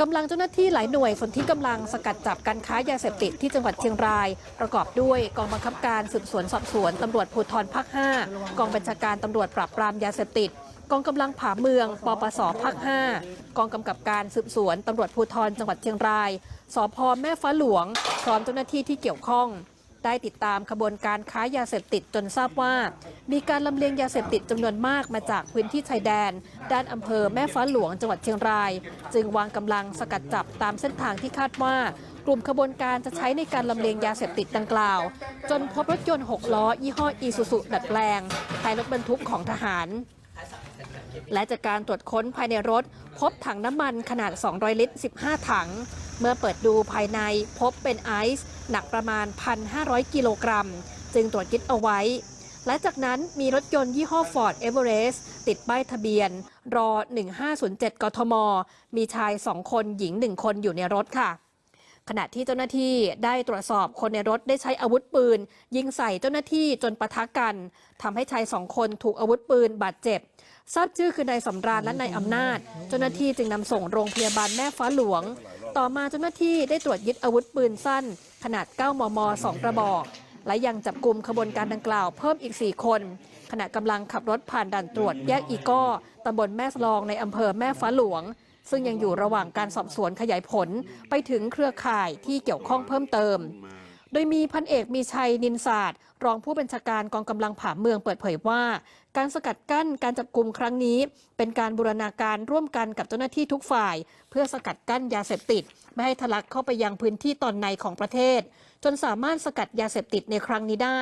กำลังเจ้าหน้าที่หลายหน่วยสนที่กำลังสกัดจับการค้ายาเสพติดที่จังหวัดเชียงราย ประกอบด้วยกองบังคับการสืบสวนสอบสวนตำรวจภูธรภาค 5 กองบัญชาการตำรวจปราบปรามยาเสพติด กองกำลังผาเมือง ปปสภาค 5 กองกำกับการสืบสวนตำรวจภูธรจังหวัดเชียงราย สพแม่ฟ้าหลวง พร้อมเจ้าหน้าที่ที่เกี่ยวข้อง ได้ติดตามขบวนการค้ายาเสพติดจนทราบว่า มีการลำเลียงยาเสพติดจำนวนมากมาจากพื้นที่ชายแดน ด้านอำเภอแม่ฟ้าหลวงจังหวัดเชียงราย จึงวางกำลังสกัดจับตามเส้นทางที่คาดว่ากลุ่มขบวนการจะใช้ในการลำเลียงยาเสพติดดังกล่าว จนพบรถยนต์ 6 ล้อ ยี่ห้ออีซูซุดัดแปลงท้ายรถบรรทุกของทหาร และจากการตรวจค้นภายในรถ พบถังน้ำมันขนาด 200 ลิตร 15 ถัง เมื่อเปิดดูภายในพบเป็นไอซ์หนักประมาณ 1,500 กิโลกรัม จึงตรวจยึดเอาไว้ และจากนั้นมีรถยนต์ยี่ห้อ Ford Everest ติดป้ายทะเบียน รอ 1507 กทม มีชาย 2 คนหญิง 1 คนอยู่ในรถค่ะ ขณะที่เจ้าหน้าที่ได้ตรวจสอบคนในรถได้ใช้อาวุธปืน ยิงใส่เจ้าหน้าที่จนปะทะกันทำให้ชายสองคนถูกอาวุธปืนบาดเจ็บ ทราบชื่อคือนายสำราญและนายอำนาจ เจ้าหน้าที่จึงนำส่งโรงพยาบาลแม่ฟ้าหลวง ต่อมาเจ้าหน้าที่ได้ตรวจยึดอาวุธปืนสั้น ขนาด 9 มม 2 กระบอก และยังจับกลุ่มขบวนการดังกล่าวเพิ่มอีก 4 คน ขณะกำลังขับรถผ่านด่านตรวจแยกอีก้อตำบลแม่สลองในอำเภอแม่ฟ้าหลวง ซึ่งยังอยู่ระหว่างการสอบสวนขยายผลไปถึงเครือข่ายที่เกี่ยวข้องเพิ่มเติม โดยมีพันเอกมีชัยนินศาสตร์ รองผู้บัญชาการกองกำลังผ่าเมืองเปิดเผยว่า การสกัดกั้นการจับกลุ่มครั้งนี้ เป็นการบูรณาการร่วมกันกับเจ้าหน้าที่ทุกฝ่าย เพื่อสกัดกั้นยาเสพติด ไม่ให้ทะลักเข้าไปยังพื้นที่ตอนในของประเทศ จนสามารถสกัดยาเสพติดในครั้งนี้ได้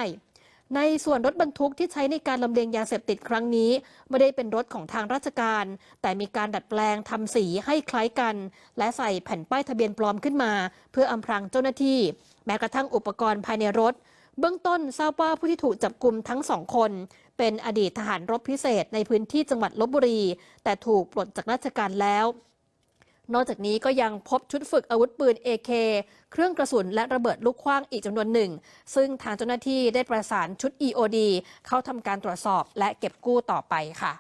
ในส่วนรถบรรทุกที่ใช้ในการลำเลียงยาเสพติดครั้งนี้ ไม่ได้เป็นรถของทางราชการ แต่มีการดัดแปลงทำสีให้คล้ายกัน และใส่แผ่นป้ายทะเบียนปลอมขึ้นมา เพื่ออำพรางเจ้าหน้าที่ แม้กระทั่งอุปกรณ์ภายในรถ เบื้องต้นทราบว่าผู้ที่ถูกจับกลุ่มทั้งสองคน เป็นอดีตทหารรบพิเศษในพื้นที่จังหวัดลบบุรี แต่ถูกปลดจากราชการแล้ว นอกจากนี้ก็ยังพบชุดฝึกอาวุธปืน AK เครื่องกระสุนและระเบิดลูกขว้างอีกจำนวนหนึ่ง ซึ่งทางเจ้าหน้าที่ได้ประสานชุด EOD เข้าทำการตรวจสอบและเก็บกู้ต่อไปค่ะ